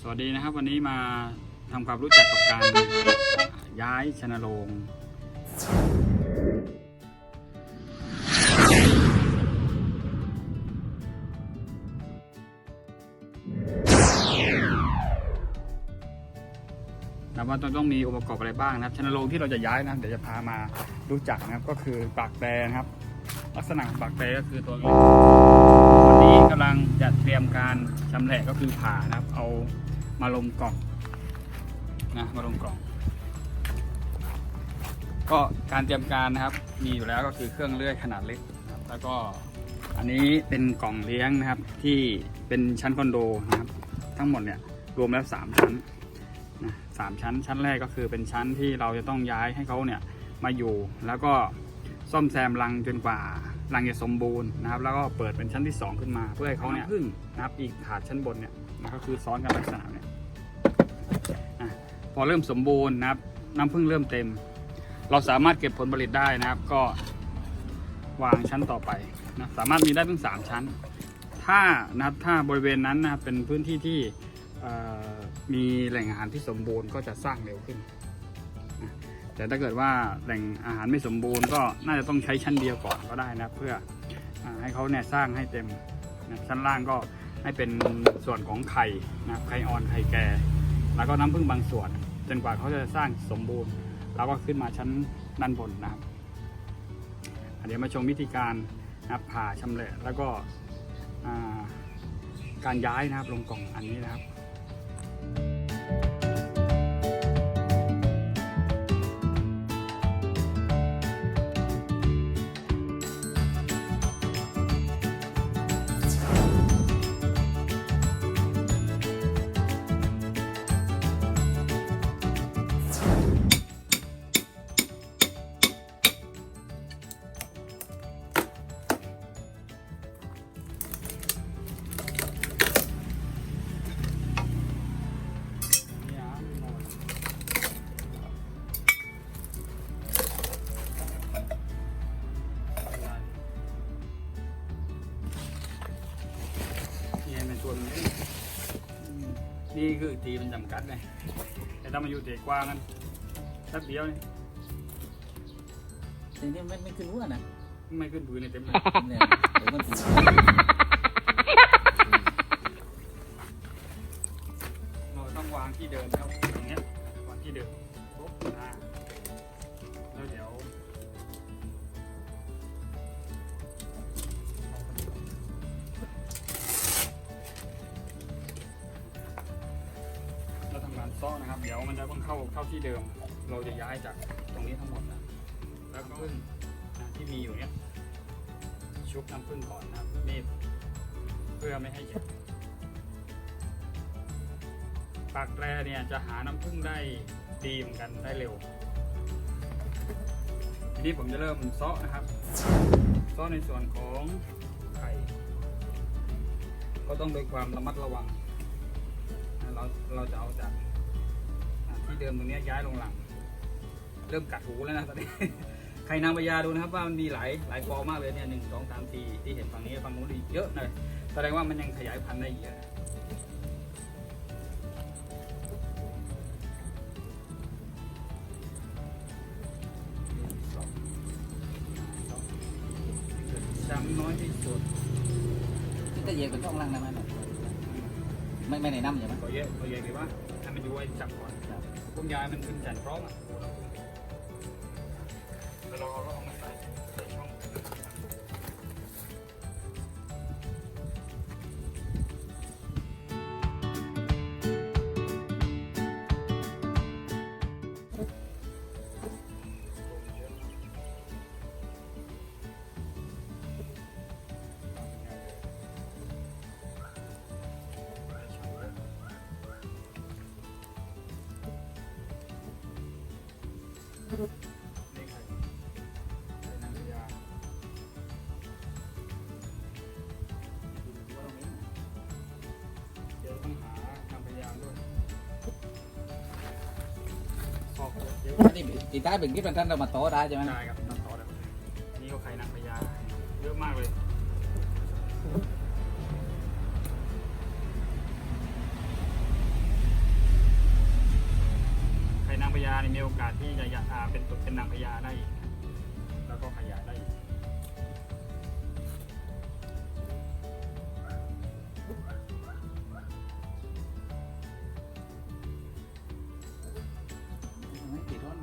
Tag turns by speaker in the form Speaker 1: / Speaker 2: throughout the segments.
Speaker 1: สวัสดีนะครับ วันนี้มาทำความรู้จักกับการย้ายชนโรงนะว่าต้องต้องมีองค์ประกอบอะไรบ้างนะครับชนโรงที่เราจะย้ายนะเดี๋ยวจะพามารู้จักนะครับก็คือปากแปรนครับ ลักษณะของปากแปรก็คือตัวนี้วันนี้กำลังจัดเตรียมการชำแหละก็คือผ่านะครับ เอามาลงกล่องนะมาลงกล่อง ก็การเตรียมการนะครับ มีอยู่แล้วก็คือเครื่องเลื่อยขนาดเล็กนะครับ แล้วก็อันนี้เป็นกล่องเลี้ยงนะครับที่เป็นชั้นคอนโดนะครับ ทั้งหมดเนี่ยรวมแล้วสามชั้นนะสามชั้น ชั้นแรกก็คือเป็นชั้นที่เราจะต้องย้ายให้เขาเนี่ยมาอยู่ แล้วก็ซ่อมแซมรังจนกว่า รังจะสมบูรณ์นะครับ แล้วก็เปิดเป็นชั้นที่สองขึ้นมา เพื่อให้เขาเนี่ยพึ่งนะครับอีกถาดชั้นบนเนี่ยมันก็คือซ้อนกันลักษณะเนี่ยอะพอเริ่มสมบูรณ์นะครับน้ำพึ่งเริ่มเต็ม เราสามารถเก็บผลผลิตได้นะครับ ก็วางชั้นต่อไปนะสามารถมีได้ถึงสามชั้น ถ้านะถ้าบริเวณนั้นนะเป็นพื้นที่ที่มีแหล่งอาหารที่สมบูรณ์ก็จะสร้างเร็วขึ้น แต่ถ้าเกิดว่าแหล่งอาหารไม่สมบูรณ์ก็น่าจะต้องใช้ชั้นเดียวก่อนก็ได้นะเพื่ออให้เขาเนี่ยสร้างให้เต็มนะชั้นล่างก็ให้เป็นส่วนของไข่นะไข่อ่อนไข่แก่ แล้วก็น้ำผึ้งบางส่วน จนกว่าเขาจะสร้างสมบูรณ์แล้วก็ขึ้นมาชั้นด้านบนนะครับเดี๋ยวมาชมวิธีการนะผ่าชำแหละแล้วก็การย้ายนะครับลงกล่องอันนี้นะครับ นนี้อืมนี่คือตีมันจำกัดไงแต่ถ้ามาอยู่เตะกว้างกันแป๊บเดียวนี่
Speaker 2: ทีนี้ไม่ไม่ขึ้นหัวนะ
Speaker 1: ไม่ขึ้นพื้นเลยเต็มเลย
Speaker 2: เนี่ยเดี๋ยวมันถึง
Speaker 1: เราต้องวางที่เดิมครับตรงเนี้ยวางที่เดิมปุ๊บอ่าแล้วเดี๋ยว เราทำการซ้องนะครับ เดี๋ยวมันจะต้องเข้าเข้าที่เดิม เราจะย้ายจากตรงนี้ทั้งหมดนะแล้วก็พึ่งนที่มีอยู่เนี้ยชุบน้ำพึ่งก่อนนะนี่เพื่อไม่ให้เจ็บปากแตรเนี่ยจะหาน้ำพึ่งได้ดีเหมือนกันได้เร็ว ทีนี้ผมจะเริ่มซ้อนะครับซ้อในส่วนของไข่ก็ต้องโดวยความระมัดระวัง เราเราจะเอาจาก ที่เดิมตรงเนี้ยย้ายลงหลัง เริ่มกัดหูแล้วนะตอนนี้ ใครนางพญาดูนะครับว่ามันมีหลายหลายฟอมากเลยเนี่ยหนึ่งสองสามสี่ที่เห็นฝั่งนี้ฝั่งนู้นอีกเยอะเลยแสดงว่ามันยังขยายพันธุ์ได้อีกเยอะจำน้อยที่สุด
Speaker 2: ถ้าเยียบเป็นช่องล่างได้ไหมไม่ไม่ในน้ำใช่ไหม
Speaker 1: ก็เยอะก็เยอะดีว่าให้มันอยู่ไว้จับก่อน
Speaker 2: ครับ
Speaker 1: พุ่มยายมันกินแสนพร้อมอะแล้องเอา นี่ใครใส่นางพญาเดี๋ยวต้องหานางพญาด้วยขอบเยอะ
Speaker 2: นี่ตีท้ายเป็นกิ๊บเป็นท่านเรามาโตได้ใช่ไหม
Speaker 1: ได้ครับ มีโอกาสที่จะยะอ่าเป็นเป็นนางพญาได้อีกนะแล้วก็ขยายได้อีก
Speaker 2: ไม่กี่ร้อน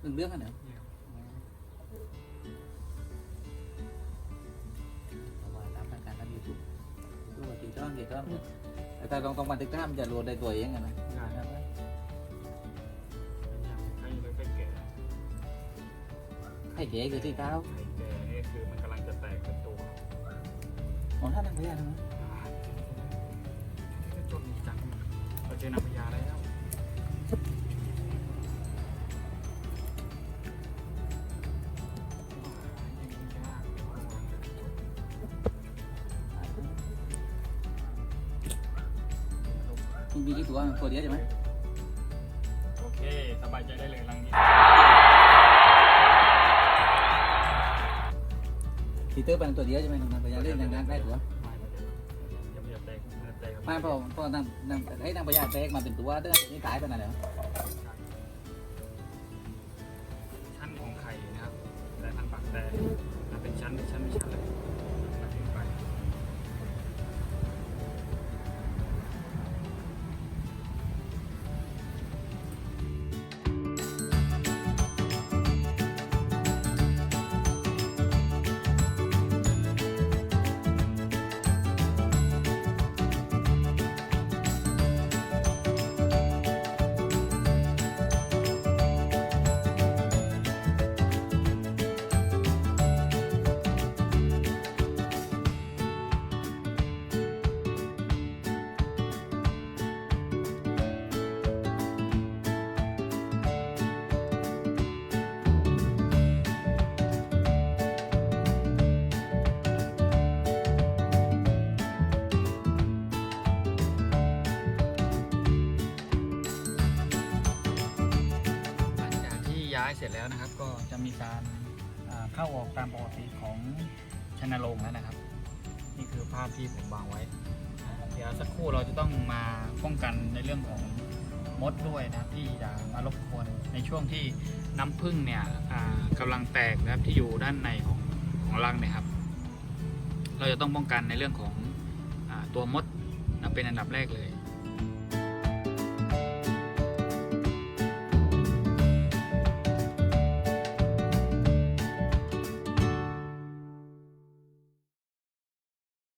Speaker 2: หนึ่งเรื่องกันเหรอประมาตามทางการทำยูทูบดูว่ากี่ร้อนกี่ร้อนแต่ถ้าลองต้องบันทึกภาพมันจะรู้ได้ตัวเองอะนะ
Speaker 1: ให้เก๋
Speaker 2: คือที่เก้า
Speaker 1: ให้แก่นี่คือมันกำลังจะแตกเป็นตัว
Speaker 2: ของท่านนักพยานนะ
Speaker 1: อ่าจดดีจังเราเจอนางพญาแล้วยาก
Speaker 2: มันมีกี่ตัวตัวเดียวใช่ไหม
Speaker 1: โอเค สบายใจได้เลยรังนี้
Speaker 2: เตอร์เป็นตัวเดียวใช่ไหมนักพยานเล่นนางได้ตัว
Speaker 1: ไดี๋ยวยังไม่
Speaker 2: พอพอนั่งนั่งให้นางพญาแตกมาเป็นตัวเด้อนี่ตายไปนั่นแหละ
Speaker 1: เสร็จแล้วนะครับ ก็จะมีการเข้าออกตามปกติของชนโรงแล้วนะครับ นี่คือภาพที่ผมวางไว้ เดี๋ยวสักครู่เราจะต้องมาป้องกันในเรื่องของมดด้วยนะครับที่จะมารบกวนในช่วงที่น้ำผึ้งเนี่ยอ่ากำลังแตกนะครับที่อยู่ด้านในของของรังเนี่ยครับ เราจะต้องป้องกันในเรื่องของอตัวมดนะเป็นอันดับแรกเลย